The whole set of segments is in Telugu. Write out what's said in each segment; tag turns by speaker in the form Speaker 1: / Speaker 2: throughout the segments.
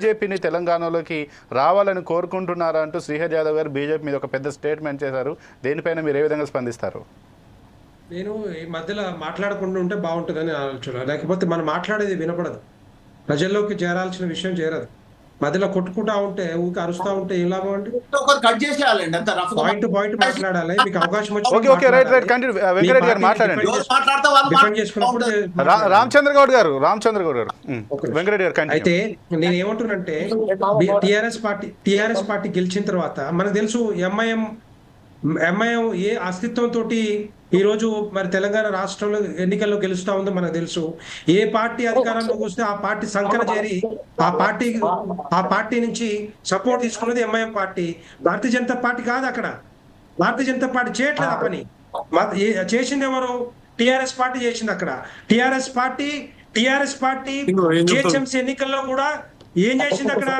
Speaker 1: బీజేపీని తెలంగాణలోకి రావాలని కోరుకుంటున్నారా అంటూ శ్రీహర్ యాదవ్ గారు బీజేపీ మీద ఒక పెద్ద స్టేట్మెంట్ చేశారు. దేనిపైన మీరు ఏ విధంగా స్పందిస్తారు?
Speaker 2: నేను ఈ మధ్యలో మాట్లాడకుండా ఉంటే బాగుంటుందని ఆలోచన. లేకపోతే మనం మాట్లాడేది వినపడదు. ప్రజల్లోకి చేరాల్సిన విషయం చేరదు. మధ్యలో కొట్టుకుంటా ఉంటే ఊరికి అరుస్తా ఉంటే ఏం లాభం అండి?
Speaker 3: ఒకరు కట్ చేసేయాలండి అంత రఫ్
Speaker 2: పాయింట్ పాయింట్ మాట్లాడాలి. మీకు అవకాశం వచ్చి
Speaker 1: okay okay right right continue. Venkatareddy గారు మాట్లాడండి.
Speaker 2: డిఫెండ్ చేసుకున్నప్పుడు
Speaker 1: రామచంద్ర గౌడ్ గారు రామచంద్ర గౌడ్ గారు. వెంకటరెడ్డి గారు కంటిన్యూ
Speaker 2: అయితే నేను ఏమంటున్నానంటే టిఆర్ఎస్ పార్టీ టిఆర్ఎస్ పార్టీ గెలిచిన తర్వాత మనకు తెలుసు ఎంఐఎం ఎంఐఎం ఏ అస్తిత్వంతో ఈ రోజు మరి తెలంగాణ రాష్ట్రంలో ఎన్నికల్లో గెలుస్తా ఉందో మనకు తెలుసు. ఏ పార్టీ అధికారంలోకి వస్తే ఆ పార్టీ సంకర చేరి ఆ పార్టీ ఆ పార్టీ నుంచి సపోర్ట్ తీసుకున్నది MIM party. Bharatiya Janata party కాదు అక్కడ. భారతీయ జనతా పార్టీ చేయట్లేదు ఆ పని. చేసింది ఎవరు? టిఆర్ఎస్ పార్టీ చేసింది అక్కడ. TRS party TRS party GHMC ఎన్నికల్లో కూడా ఏం చేసింది అక్కడ?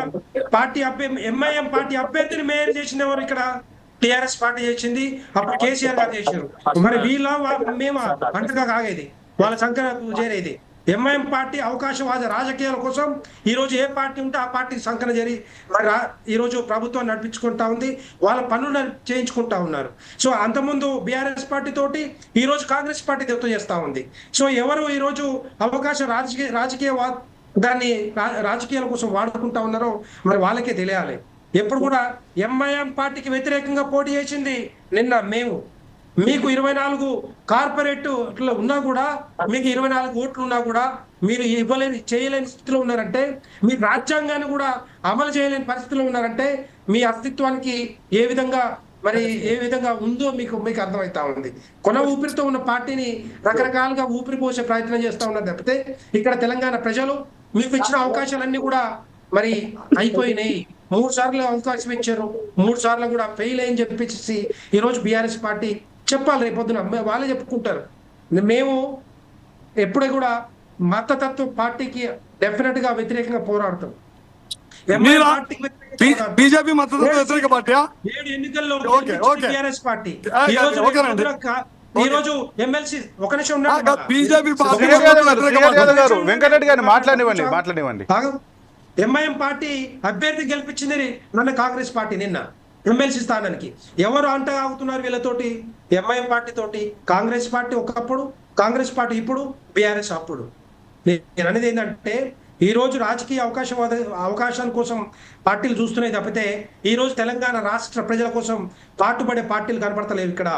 Speaker 2: పార్టీ అభ్య ఎంఐఎం పార్టీ అభ్యర్థిని మేయర్ చేసింది ఎవరు ఇక్కడ? టిఆర్ఎస్ పార్టీ చేసింది అప్పుడు కేసీఆర్ గారు చేశారు. మరి వీళ్ళ మేము అంతగా కాగేది. వాళ్ళ సంకర చేరేది. ఎంఐఎం పార్టీ అవకాశవాద రాజకీయాల కోసం ఈ రోజు ఏ పార్టీ ఉంటే ఆ పార్టీకి సంకన చేరి మరి ఈ రోజు ప్రభుత్వం నడిపించుకుంటా ఉంది వాళ్ళ పనులు చేయించుకుంటా ఉన్నారు. సో అంతకుముందు బీఆర్ఎస్ పార్టీ తోటి ఈ రోజు కాంగ్రెస్ పార్టీ దెబ్బతో చేస్తా ఉంది. సో ఎవరు ఈ రోజు అవకాశం రాజకీయ రాజకీయ వా- దాన్ని రా- రాజకీయాల కోసం వాడుకుంటా ఉన్నారో మరి వాళ్ళకే తెలియాలి. ఎప్పుడు కూడా ఎంఐఎం పార్టీకి వ్యతిరేకంగా పోటీ చేసింది నిన్న మేము. మీకు ఇరవై నాలుగు కార్పొరేట్ ఇట్లా ఉన్నా కూడా మీకు ఇరవై నాలుగు ఓట్లు ఉన్నా కూడా మీరు ఇవ్వలేని చేయలేని స్థితిలో ఉన్నారంటే మీ రాజ్యాంగాన్ని కూడా అమలు చేయలేని పరిస్థితిలో ఉన్నారంటే మీ అస్తిత్వానికి ఏ విధంగా మరి ఏ విధంగా ఉందో మీకు మీకు అర్థమవుతా ఉంది. కొన ఊపిరితో ఉన్న పార్టీని రకరకాలుగా ఊపిరి పోసే ప్రయత్నం చేస్తా ఉన్నారు తప్పితే ఇక్కడ తెలంగాణ ప్రజలు మీకు ఇచ్చిన అవకాశాలన్నీ కూడా మరి అయిపోయినాయి. మూడు సార్లు అవకాశం ఇచ్చారు. మూడు సార్లు కూడా ఫెయిల్ అని చెప్పేసి ఈ రోజు బీఆర్ఎస్ పార్టీ చెప్పాలి రేపు పొద్దున. మే- వాళ్ళే చెప్పుకుంటారు. మేము ఎప్పుడే కూడా మతతత్వ పార్టీకి డెఫినెట్గా వ్యతిరేకంగా పోరాడతాం.
Speaker 4: బీజేపీ మద్దతు వ్యతిరేక పార్టీయా?
Speaker 2: ఏడు ఎన్నికల్లో
Speaker 4: ఓకే, ఓకే.
Speaker 2: TRS party. ఈ రోజు ఈ రోజు ఎమ్మెల్సీ ఒక నిమిషం
Speaker 4: బీజేపీ పార్టీ
Speaker 2: పార్టీ.
Speaker 1: వెంకటరెడ్డి గారిని మాట్లాడివ్వండి మాట్లాడివ్వండి
Speaker 2: ఎంఐఎం పార్టీ అభ్యర్థి గెలిపించింది నన్ను కాంగ్రెస్ పార్టీ నిన్న ఎమ్మెల్సీ స్థానానికి. ఎవరు అంట అవుతున్నారు వీళ్ళతోటి? ఎంఐఎం పార్టీ తోటి. కాంగ్రెస్ పార్టీ ఒకప్పుడు కాంగ్రెస్ పార్టీ ఇప్పుడు బీఆర్ఎస్ అప్పుడు. నేను అనేది ఏంటంటే ఈ రోజు రాజకీయ అవకాశం అవకాశాల కోసం పార్టీలు చూస్తున్నాయి తప్పితే ఈ రోజు తెలంగాణ రాష్ట్ర ప్రజల కోసం పాటుపడే పార్టీలు కనపడతలేవు ఇక్కడ.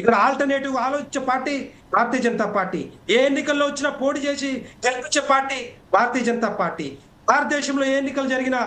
Speaker 2: ఇక్కడ ఆల్టర్నేటివ్ ఆలోచించే పార్టీ భారతీయ జనతా పార్టీ. ఏ ఎన్నికల్లో వచ్చినా పోటీ చేసి గెలిపించే పార్టీ భారతీయ జనతా పార్టీ. భారతదేశంలో ఏ ఎన్నికలు జరిగినా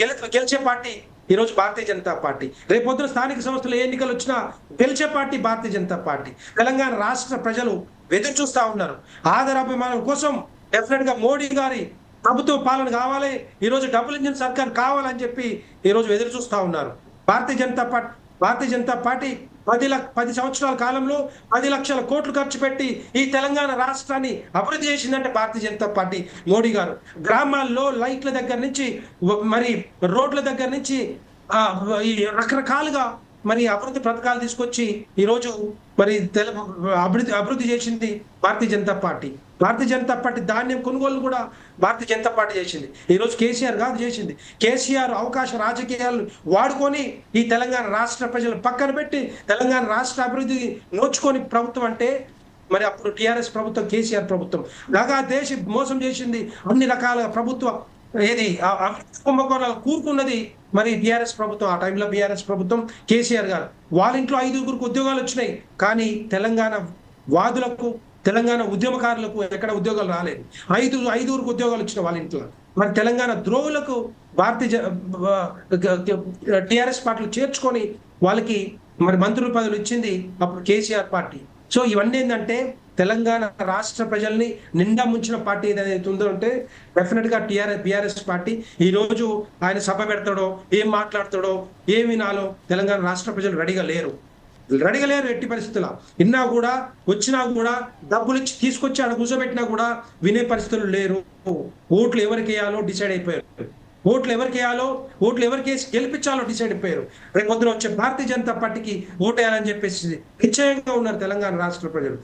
Speaker 2: గెల గెలిచే పార్టీ ఈరోజు భారతీయ జనతా పార్టీ. రేపు స్థానిక సంస్థలు ఏ ఎన్నికలు వచ్చినా గెలిచే పార్టీ భారతీయ జనతా పార్టీ. తెలంగాణ రాష్ట్ర ప్రజలు ఎదురు చూస్తా ఉన్నారు. ఆధారాభిమానం కోసం డెఫినెట్గా మోడీ గారి ప్రభుత్వ పాలన కావాలి. ఈ రోజు డబుల్ ఇంజిన్ సర్కార్ కావాలని చెప్పి ఈరోజు ఎదురు చూస్తా ఉన్నారు. భారతీయ జనతా పార్టీ భారతీయ జనతా పార్టీ పది లక్ష పది సంవత్సరాల కాలంలో పది లక్షల కోట్లు ఖర్చు పెట్టి ఈ తెలంగాణ రాష్ట్రాన్ని అభివృద్ధి చేసిందంటే భారతీయ జనతా పార్టీ. మోడీ గారు గ్రామాల్లో లైట్ల దగ్గర నుంచి మరి రోడ్ల దగ్గర నుంచి ఈ రకరకాలుగా మరి అభివృద్ధి పథకాలు తీసుకొచ్చి ఈరోజు మరి తెల అభివృద్ధి అభివృద్ధి చేసింది భారతీయ జనతా పార్టీ. భారతీయ జనతా పార్టీ ధాన్యం కొనుగోలు కూడా భారతీయ జనతా పార్టీ చేసింది. ఈరోజు కేసీఆర్ కాదు చేసింది. కేసీఆర్ అవకాశ రాజకీయాలు వాడుకొని ఈ తెలంగాణ రాష్ట్ర ప్రజలు పక్కన పెట్టి తెలంగాణ రాష్ట్ర అభివృద్ధి నోచుకొని ప్రభుత్వం అంటే మరి అప్పుడు టీఆర్ఎస్ ప్రభుత్వం కేసీఆర్ ప్రభుత్వం. లాగా దేశ మోసం చేసింది అన్ని రకాల ప్రభుత్వ ఏది కుంభకోణాలు కూరుకున్నది మరి బీఆర్ఎస్ ప్రభుత్వం ఆ టైంలో బీఆర్ఎస్ ప్రభుత్వం కేసీఆర్ గారు. వాళ్ళ ఇంట్లో ఐదుగురికి ఉద్యోగాలు వచ్చినాయి. కానీ తెలంగాణ వాదులకు తెలంగాణ ఉద్యమకారులకు ఎక్కడ ఉద్యోగాలు రాలేదు. ఐదు ఐదుగురికి ఉద్యోగాలు వచ్చిన వాళ్ళ ఇంట్లో. మరి తెలంగాణ ద్రోవులకు భారతీయ టిఆర్ఎస్ పార్టీలు చేర్చుకొని వాళ్ళకి మరి మంత్రుల పదవులు ఇచ్చింది అప్పుడు కేసీఆర్ పార్టీ. సో ఇవన్నీ ఏంటంటే తెలంగాణ రాష్ట్ర ప్రజల్ని నిండా ముంచిన పార్టీ ఏదైతే ఉందో అంటే డెఫినెట్గా టిఆర్ఎస్ బీఆర్ఎస్ పార్టీ. ఈ రోజు ఆయన సభ పెడతాడో ఏం మాట్లాడతాడో ఏం వినాలో తెలంగాణ రాష్ట్ర ప్రజలు రెడీగా లేరు. రెడీగా లేరు ఎట్టి పరిస్థితుల్లో. విన్నా కూడా వచ్చినా కూడా డబ్బులు ఇచ్చి తీసుకొచ్చి ఆడ కూర్చోబెట్టినా కూడా వినే పరిస్థితులు లేరు. ఓట్లు ఎవరికి వేయాలో డిసైడ్ అయిపోయారు. ఓట్లు ఎవరికి వేయాలో ఓట్లు ఎవరికి వేసి గెలిపించాలో డిసైడ్ అయిపోయారు. రేపు పొద్దున వచ్చే భారతీయ జనతా పార్టీకి ఓటు వేయాలని చెప్పేసి నిశ్చయంగా ఉన్నారు తెలంగాణ రాష్ట్ర ప్రజలు.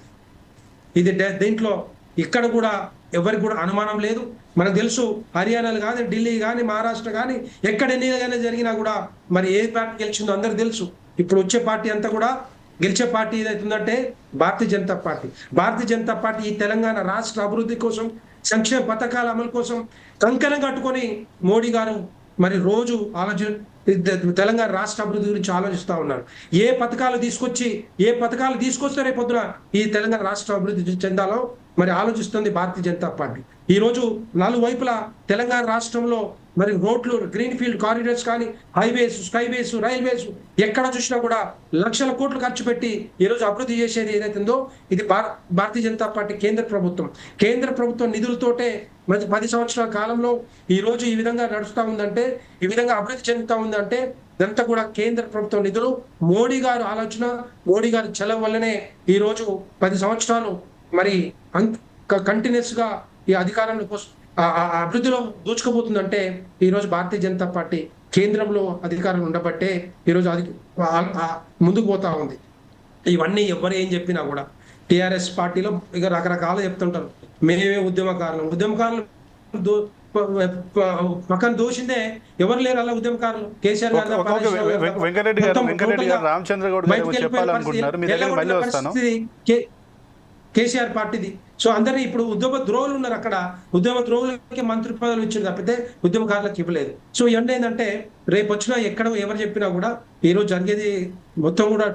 Speaker 2: ఇది దీంట్లో ఇక్కడ కూడా ఎవరికి కూడా అనుమానం లేదు. మనకు తెలుసు హర్యానాలు కానీ ఢిల్లీ కానీ మహారాష్ట్ర కానీ ఎక్కడ ఎన్నికైనా జరిగినా కూడా మరి ఏ పార్టీ గెలిచిందో అందరికి తెలుసు. ఇప్పుడు వచ్చే పార్టీ అంతా కూడా గెలిచే పార్టీ ఏదైతుందంటే భారతీయ జనతా పార్టీ. భారతీయ జనతా పార్టీ ఈ తెలంగాణ రాష్ట్ర అభివృద్ధి కోసం సంక్షేమ పథకాల అమలు కోసం కంకణం కట్టుకొని మోడీ గారు మరి రోజు ఆలోచన తెలంగాణ రాష్ట్ర అభివృద్ధి గురించి ఆలోచిస్తూ ఉన్నారు. ఏ పథకాలు తీసుకొచ్చి ఏ పథకాలు తీసుకొస్తే రేపొద్దున ఈ తెలంగాణ రాష్ట్ర అభివృద్ధి చెందాలో మరి ఆలోచిస్తుంది భారతీయ జనతా పార్టీ. ఈరోజు నాలుగు వైపులా తెలంగాణ రాష్ట్రంలో మరి రోడ్లు గ్రీన్ ఫీల్డ్ కారిడార్స్ కానీ హైవేస్ స్కైవేస్ రైల్వేస్ ఎక్కడ చూసినా కూడా లక్షల కోట్లు ఖర్చు పెట్టి ఈ రోజు అభివృద్ధి చేసేది ఏదైతుందో ఇది భారతీయ జనతా పార్టీ కేంద్ర ప్రభుత్వం. కేంద్ర ప్రభుత్వం నిధులతోటే మరి పది సంవత్సరాల కాలంలో ఈ రోజు ఈ విధంగా నడుస్తూ ఉందంటే ఈ విధంగా అభివృద్ధి చెందుతా ఉందంటే ఇదంతా కూడా కేంద్ర ప్రభుత్వం నిధులు. మోడీ గారు ఆలోచన మోడీ గారు చలవ వల్లనే ఈ రోజు పది సంవత్సరాలు మరి కంటిన్యూస్గా ఈ అధికారంలో ఆ- అభివృద్ధిలో దూచుకోబోతుందంటే ఈ రోజు భారతీయ జనతా పార్టీ కేంద్రంలో అధికారం ఉండబట్టే ఈ రోజు అది ముందుకు పోతా ఉంది. ఇవన్నీ ఎవరు ఏం చెప్పినా కూడా టిఆర్ఎస్ పార్టీలో ఇక రకరకాలు చెప్తుంటారు. మేమే ఉద్యమకారులు. ఉద్యమకారులు పక్కన దోషిందే ఎవరు లేరు అలా ఉద్యమకారులు. కేసీఆర్ గారు
Speaker 1: వెంకటరెడ్డి వెంకటరెడ్డి రామచంద్ర గౌడ్ చెప్పాలనుకుంటున్నారు. మీ మళ్ళీ వస్తాను.
Speaker 2: కేసీఆర్ పార్టీది. సో అందరు ఇప్పుడు ఉద్యమ ద్రోహులు ఉన్నారు అక్కడ. ఉద్యమ ద్రోహులకి మంత్రి పదవులు ఇచ్చింది తప్పితే ఉద్యమకారులకు ఇవ్వలేదు. సో ఇవన్నీ ఏంటంటే రేపు వచ్చినా ఎక్కడ ఎవరు చెప్పినా కూడా ఈరోజు జరిగేది మొత్తం కూడా